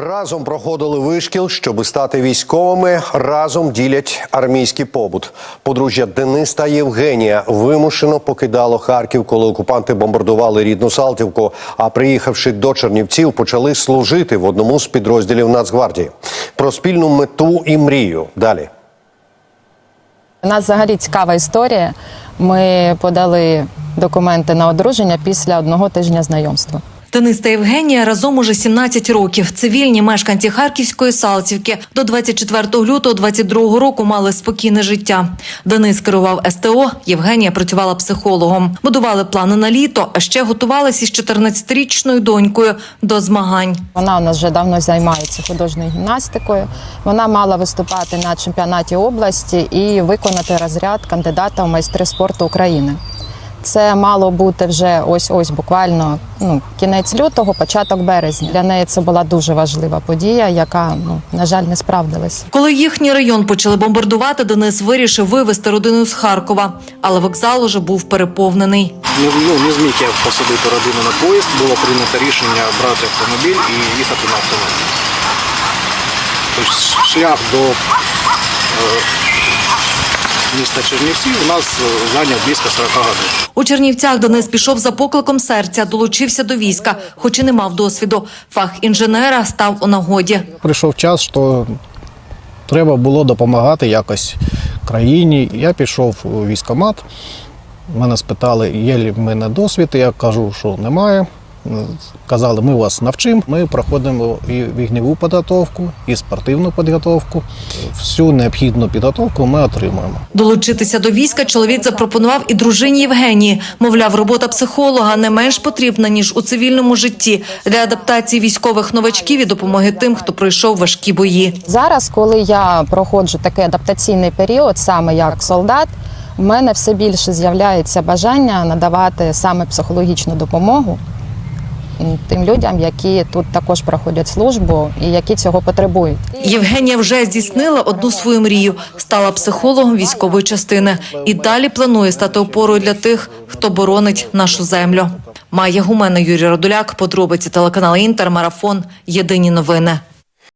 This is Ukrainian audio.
Разом проходили вишкіл, щоби стати військовими. Разом ділять армійський побут. Подружжя Денис та Євгенія вимушено покидало Харків, коли окупанти бомбардували рідну Салтівку. А приїхавши до Чернівців, почали служити в одному з підрозділів Нацгвардії. Про спільну мету і мрію далі. Нас взагалі цікава історія. Ми подали документи на одруження після одного тижня знайомства. Денис Євгенія разом уже 17 років. Цивільні мешканці Харківської Салтівки до 24 лютого 22 року мали спокійне життя. Денис керував СТО, Євгенія працювала психологом. Будували плани на літо, а ще готувалися із 14-річною донькою до змагань. Вона у нас вже давно займається художньою гімнастикою. Вона мала виступати на чемпіонаті області і виконати розряд кандидата в майстри спорту України. Це мало бути вже ось ось буквально ну, кінець лютого, початок березня. Для неї це була дуже важлива подія, яка ну на жаль не справдилася. Коли їхній район почали бомбардувати, Денис вирішив вивезти родину з Харкова, але вокзал уже був переповнений. Не, ну, не зміг я посадити родину на поїзд, було прийнято рішення брати автомобіль і їхати на автомобіль. Тобто шлях до е, міста Чернівці у нас е, зайняв близько 40 годин. У Чернівцях Денис пішов за покликом серця, долучився до війська, хоч і не мав досвіду. Фах інженера став у нагоді. Прийшов час, що треба було допомагати якось країні. Я пішов у військкомат. Мене спитали, є ли в мене досвід. Я кажу, що немає. Казали, ми вас навчимо. Ми проходимо і вігневу підготовку, і спортивну підготовку. Всю необхідну підготовку ми отримуємо. Долучитися до війська чоловік запропонував і дружині Євгенії. Мовляв, робота психолога не менш потрібна ніж у цивільному житті для адаптації військових новачків і допомоги тим, хто пройшов важкі бої. Зараз, коли я проходжу такий адаптаційний період, саме як солдат, в мене все більше з'являється бажання надавати саме психологічну допомогу тим людям, які тут також проходять службу і які цього потребують. Євгенія вже здійснила одну свою мрію, стала психологом військової частини і далі планує стати опорою для тих, хто боронить нашу землю. Майя Гумена, Юрій Родуляк, подробиці телеканал Інтер, марафон. Єдині новини.